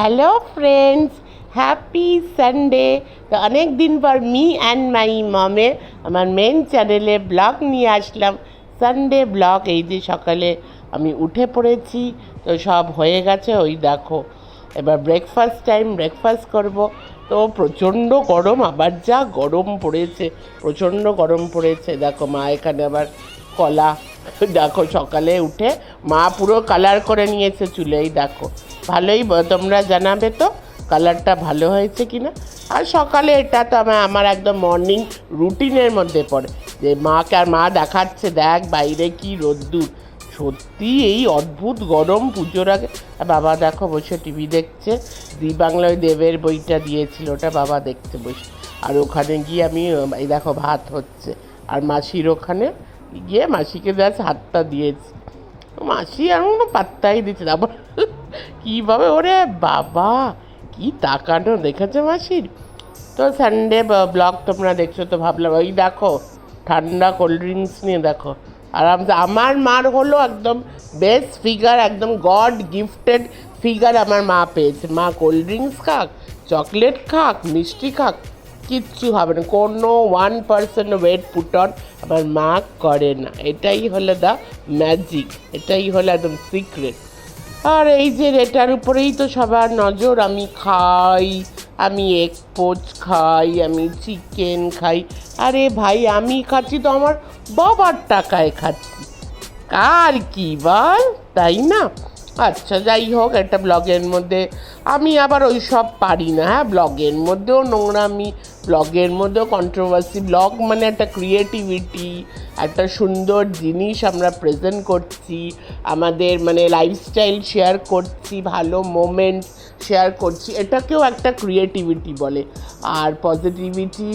Hello friends happy Sunday তো অনেক দিন পর মি অ্যান্ড মাই মমে আমার মেন চ্যানেলে ব্লগ নিয়ে আসলাম। সানডে ব্লগ এই যে সকালে আমি উঠে পড়েছি, তো সব হয়ে গেছে, ওই দেখো। এবার ব্রেকফাস্ট টাইম ব্রেকফাস্ট করব। তো প্রচণ্ড গরম, আবার যা গরম পড়েছে, প্রচণ্ড গরম পড়েছে। দেখো মা এখানে আবার কলা, দেখো সকালে উঠে মা পুরো কালার করে নিয়েছে চুলেই, দেখো। ভালোই তোমরা জানাবে তো, কালারটা ভালো হয়েছে কি না আর সকালে এটা তো আমার আমার একদম মর্নিং রুটিনের মধ্যে পড়ে, যে মাকে আর মা দেখাচ্ছে, দেখ বাইরে কি রোদ্দুর। সত্যি এই অদ্ভুত গরম পুজোর আগে। বাবা দেখো বসে টিভি দেখছে জি বাংলায় দেবের বইটা দিয়েছিল, ওটা বাবা দেখতে বসে। আর ওখানে গিয়ে আমি, এই দেখো ভাত হচ্ছে। আর মাসির ওখানে গিয়ে মাসিকে জাস্ট হাতটা দিয়েছি। মাসি আর কোনো পাত্তাই দিচ্ছে আবার কীভাবে? ওরে বাবা, কি তাকানো দেখেছ মাসির? তো সানডে ব্লগ তোমরা দেখছ তো ভাবলাম ওই দেখো, ঠান্ডা কোল্ড ড্রিঙ্কস নিয়ে দেখো। আরামসে, আমার মার হলো একদম বেস্ট ফিগার একদম গড গিফটেড ফিগার আমার মা পেয়েছে। মা কোল্ড ড্রিঙ্কস খাক চকলেট খাক, মিষ্টি খাক, কিচ্ছু হবে না। কোনো one percent weight put on আমার মা করে না। এটাই হলো দ্য ম্যাজিক এটাই হলো একদম সিক্রেট আর এই যে এটার উপরেই তো সবার নজর, আমি খাই, আমি এগ পোচ খাই, আমি চিকেন খাই। আরে ভাই, আমি খাচ্ছি তো আমার বাবার টাকায় খাচ্ছি। আর কি বল, তাই না? আচ্ছা যাই হোক, একটা ব্লগের মধ্যে আমি আবার ওই সব পারি না হ্যাঁ? ব্লগের মধ্যেও নোংরামি, ব্লগের মধ্যেও কন্ট্রোভার্সি ব্লগ মানে একটা ক্রিয়েটিভিটি একটা সুন্দর জিনিস আমরা প্রেজেন্ট করছি, আমাদের মানে লাইফস্টাইল শেয়ার করছি, ভালো মোমেন্টস শেয়ার করছি, এটাকেও একটা ক্রিয়েটিভিটি বলে। আর পজিটিভিটি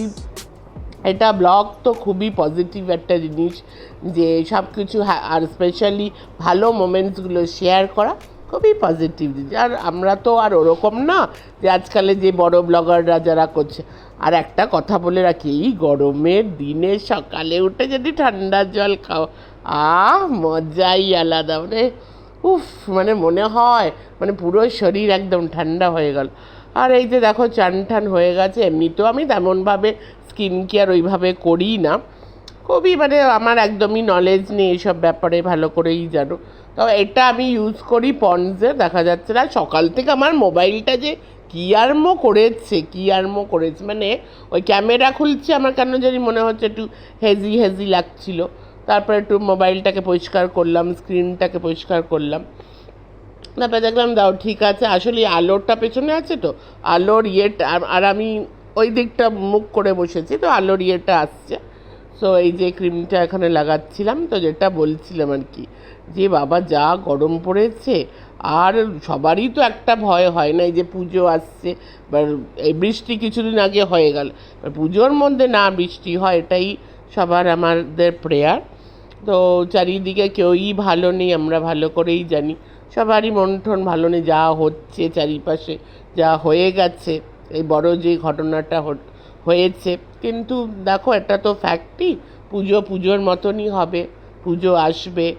এটা ব্লগ তো খুবই পজিটিভ একটা জিনিস যে সব কিছু আর স্পেশালি ভালো মোমেন্টসগুলো শেয়ার করা খুবই পজিটিভ জিনিস। আর আমরা তো আর ওরকম না যে আজকালে যে বড় ব্লগাররা যারা করছে। আর একটা কথা বলে রাখি, এই গরমের দিনে সকালে উঠে যদি ঠান্ডা জল খাও, আহ, মজাই আলাদা। মানে উফ মানে মনে হয় মানে পুরো শরীর একদম ঠান্ডা হয়ে গেল। আর এই যে দেখো চান টান হয়ে গেছে, এমনিতেও আমি তেমনভাবে স্কিন কেয়ার ওইভাবে করি না। খুবই মানে আমার একদমই নলেজ নেই এইসব ব্যাপারে, ভালো করেই জানো। তো এটা আমি ইউজ করি পন্ডসে, দেখা যাচ্ছে না সকাল থেকে আমার মোবাইলটা যে কি আরমো করেছে, কি আরমো করেছে মানে ওই ক্যামেরা খুলছে আমার কেন জানি মনে হচ্ছে একটু হেজি হেজি লাগছিল। তারপরে একটু মোবাইলটাকে পরিষ্কার করলাম স্ক্রিনটাকে পরিষ্কার করলাম। তারপরে দেখলাম, দাও, ঠিক আছে। আসলে আলোরটা পেছনে আছে তো? আলোর ইয়েটা, আর আমি ওই দিকটা মুখ করে বসেছি, তো আলোর ইয়েটা আসছে। সো এই যে ক্রিমটা এখানে লাগাচ্ছিলাম, তো যেটা বলছিলাম আর কি, যে বাবা যা গরম পড়েছে, আর সবারই তো একটা ভয় হয় না, এই যে পুজো আসছে এবার এই বৃষ্টি কিছুদিন আগে হয়ে গেল। এবার পুজোর মধ্যে না বৃষ্টি হয়, এটাই সবার আমাদের প্রেয়ার তো চারিদিকে কেউই ভালো নেই, আমরা ভালো করেই জানি। সবারই মন টন ভালো নেই, যা হচ্ছে চারিপাশে, যা হয়ে গেছে। এই বড় যে ঘটনাটা হয়েছে। কিন্তু দেখো, এটা তো ফ্যাক্টই পুজো পুজোর মতনই হবে। পুজো আসবে।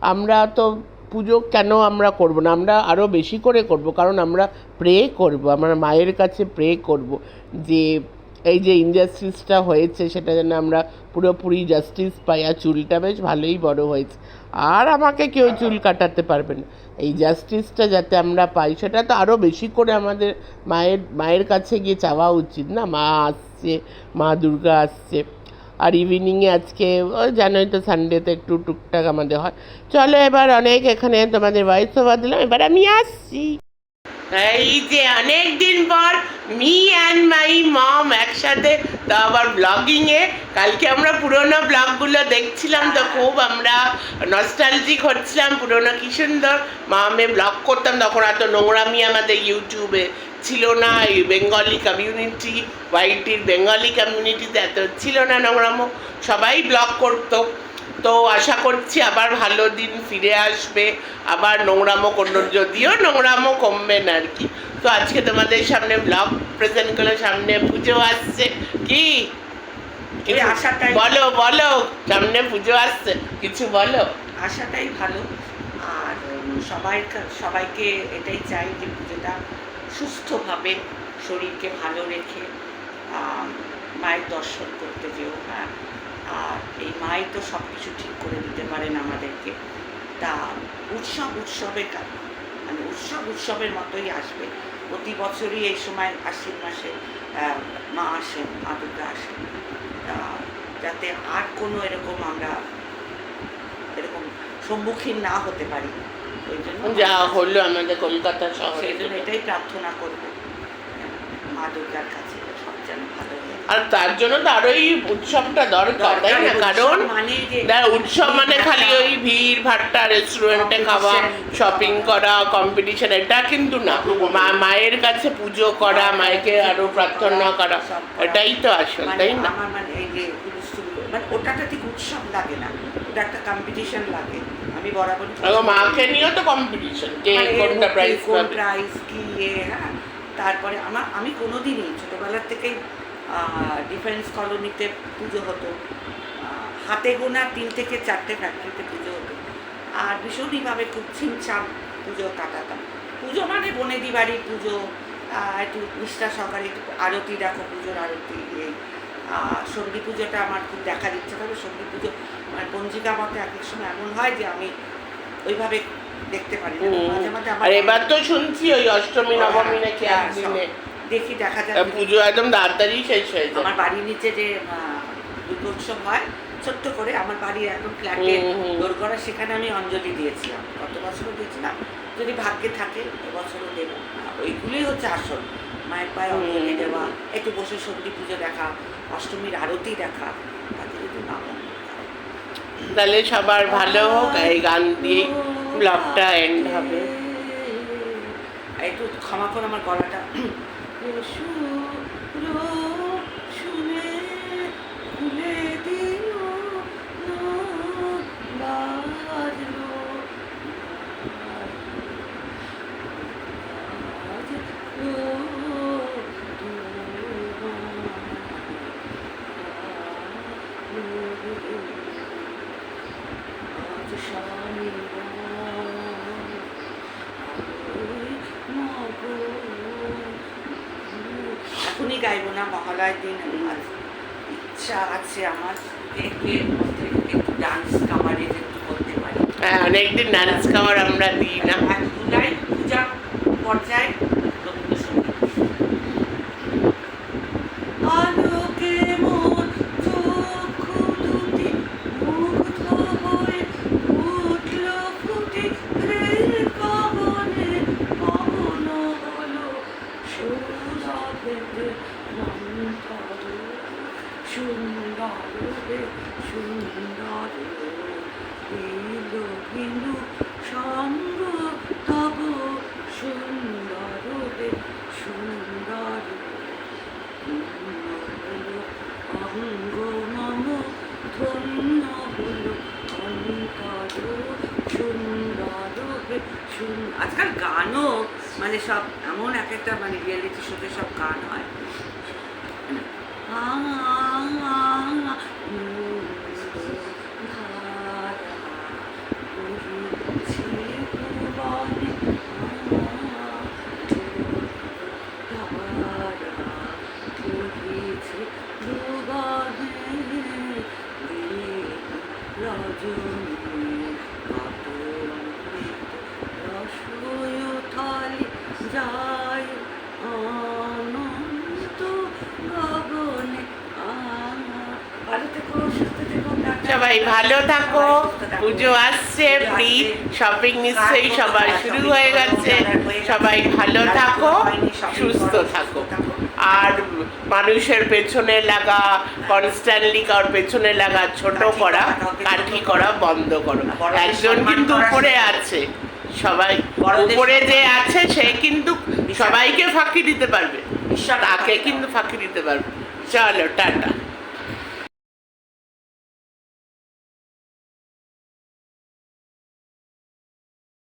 আমরা তো পুজো কেন আমরা করব না? আমরা আরও বেশি করে করব। কারণ আমরা প্রে করব। আমার মায়ের কাছে প্রে করব যে এই যে ইনজাস্টিসটা হয়েছে, সেটা যেন আমরা পুরোপুরি জাস্টিস পাই, আর চুলটা বেশ ভালোই বড় হয়েছে। আর আমাকে কেউ চুল কাটাতে পারবে না। এই জাস্টিসটা যাতে আমরা পাই, সেটা তো আরও বেশি করে আমাদের মায়ের মায়ের কাছে গিয়ে চাওয়া উচিত না? মা আসছে, মা দুর্গা আসছে। আর ইভিনিংয়ে আজকে জানোই তো সানডেতে একটু টুকটাক আমাদের হয়। চলো এবার অনেক এখানে তোমাদের ভয়েস ওভার দিলাম, এবার আমি আসছি। এই যে অনেক দিন পর মি অ্যান্ড মাই মম একসাথে তো আবার ব্লগিংয়ে কালকে আমরা পুরোনো ব্লগগুলো দেখছিলাম তো খুব আমরা নস্টালজিক হচ্ছিলাম। পুরোনো কি সুন্দর মামে ব্লগ করতাম, তখন এত নোংরামি আমাদের ইউটিউবে ছিল না, এই বেঙ্গলি কমিউনিটি ওয়াইটির বেঙ্গলি কমিউনিটিতে এত ছিল না নোংরামো। সবাই ব্লগ করতো। তো আশা করছি আবার ভালো দিন ফিরে আসবে আবার নোংরামো কোনো যদিও নোংরামো কমবে না আর কি। তো আজকে তোমাদের সামনে ব্লগ প্রেজেন্ট করলে সামনে পুজো আসছে। কি? আশাটাই বলো বলো সামনে পুজো আসছে কিছু বলো। আশাটাই ভালো। আর সবাই সবাইকে এটাই চাই যে পুজোটা সুস্থভাবে শরীরকে ভালো রেখে আহ, মায়ের দর্শন করতে যেও হ্যাঁ। আর এই মাই তো সব কিছু ঠিক করে দিতে পারেন আমাদেরকে। তা উৎসব উৎসবের কা- মানে উৎসব উৎসবের মতোই আসবে। প্রতি বছরই এই সময় আশ্বিন মাসে মা আসেন মা দুর্গা আসেন। তা যাতে আর কোনো এরকম আমরা এরকম সম্মুখীন না হতে পারি। ওই জন্য যা হলো আমাদের কলকাতা শহরে। সেই জন্য এটাই প্রার্থনা করব। মা দুর্গার কাছে সব যেন ভালো আর তার জন্য তো আরও এই উৎসবটা দরকার তাই না? কারণ মানে উৎসব মানে খালি ওই ভিড় ভাট্টা রেস্টুরেন্টে খাওয়া শপিং করা কম্পিটিশন এটা কিন্তু না। মায়ের কাছে পুজো করা মায়েকে আরও প্রার্থনা করা। এটাই তো আসল মানে তাই না? মানে মানে ওটাটা ঠিক উৎসব লাগে না। ওটা একটা কম্পিটিশন লাগে। আমি বরাবর আর মাকে নিয়েও তো কম্পিটিশন কে কোনটা প্রাইজ কোন প্রাইজ কি এ হ্যাঁ? তারপরে আমার আমি কোনোদিনই ছোটোবেলার থেকেই ডিফেন্স কলোনিতে পুজো হতো। হাতে গোনা তিন থেকে চারটে ফ্যাক্টরিতে পুজো হতো। আর ভীষণইভাবে খুব ছিমছাম পুজো কাটাতাম। পুজো মানে বনেদি বাড়ির পুজো একটু নিষ্ঠা সহকারে একটু আরতি দেখো পুজোর আরতি এই সন্ধি পুজোটা আমার খুব দেখার ইচ্ছা থাকে। সন্ধি পুজো মানে পঞ্জিকা মতে এক এক সময় এমন হয় যে আমি ওইভাবে দেখতে পারি না। মাঝে মাঝে আমার এবার তো শুনছি ওই অষ্টমী নবমী নাকি হ্যাঁ, একদিনে। দেখি দেখা আহ, পুজো একদম তাড়াতাড়ি শেষ হয়ে যায়। আমার বাড়ির নিচে যে দুর্গোৎসব হয় ছোট্ট করে আমার বাড়ির একদম ফ্ল্যাটে। হুম। দোরগড়া সেখানে আমি অঞ্জলি দিয়েছিলাম গত বছরও দিয়েছিলাম যদি ভাগ্যে থাকে এবছরও দেবো। ওইগুলোই হচ্ছে আসল। মায়ের পায়ে অঞ্জলি দেওয়া একটু বসে সন্ধি পুজো দেখা অষ্টমীর আরতি দেখা তাতে যদি না তাহলে সবার ভালো হোক এই গান দিয়েই ব্লগটা এন্ড হবে। একটু ক্ষমা করে আমার গলাটা শুনে গাইবো দিন আমার ইচ্ছা আছে আমার এর একটু ডান্স কামারে একটু করতে পারি। হ্যাঁ অনেকদিন ডান্স খাওয়ার আমরা দিই না। এক পূজায় পূজা পর্যায়ে রবীন্দ্রসঙ্গীত আলোকে মোর চক্ষু দুটি মুগ্ধ হয়ে উঠল ফুটে প্রেম কবনে পবন হলো সৌরভেতে মন্থর সুন্দর রে সুন্দর বিলু বিলু সঙ্গ তব সুন্দর রে সুন্দর অঙ্গ মম ধন্য হল অন্তর সুন্দর হে সুন- আজকাল গানও মানে সব এমন এক একটা মানে রিয়েলিটি শোতে সব গান হয়। আ, আ, সবাই ভালো থাকো। পুজো আসছে আসছে। শপিং নিশ্চয়ই সবার শুরু হয়ে গেছে। সবাই ভালো থাকো সুস্থ থাকো। আর মানুষের পেছনে লাগা কনস্ট্যান্টলি কার পেছনে লাগা ছোট করা কাঠি করা। বন্ধ করো। একজন কিন্তু উপরে আছে। সবাই উপরে যে আছে সে কিন্তু সবাইকে ফাঁকি দিতে পারবে। তাকে কিন্তু ফাঁকি দিতে পারবে। চলো টাটা।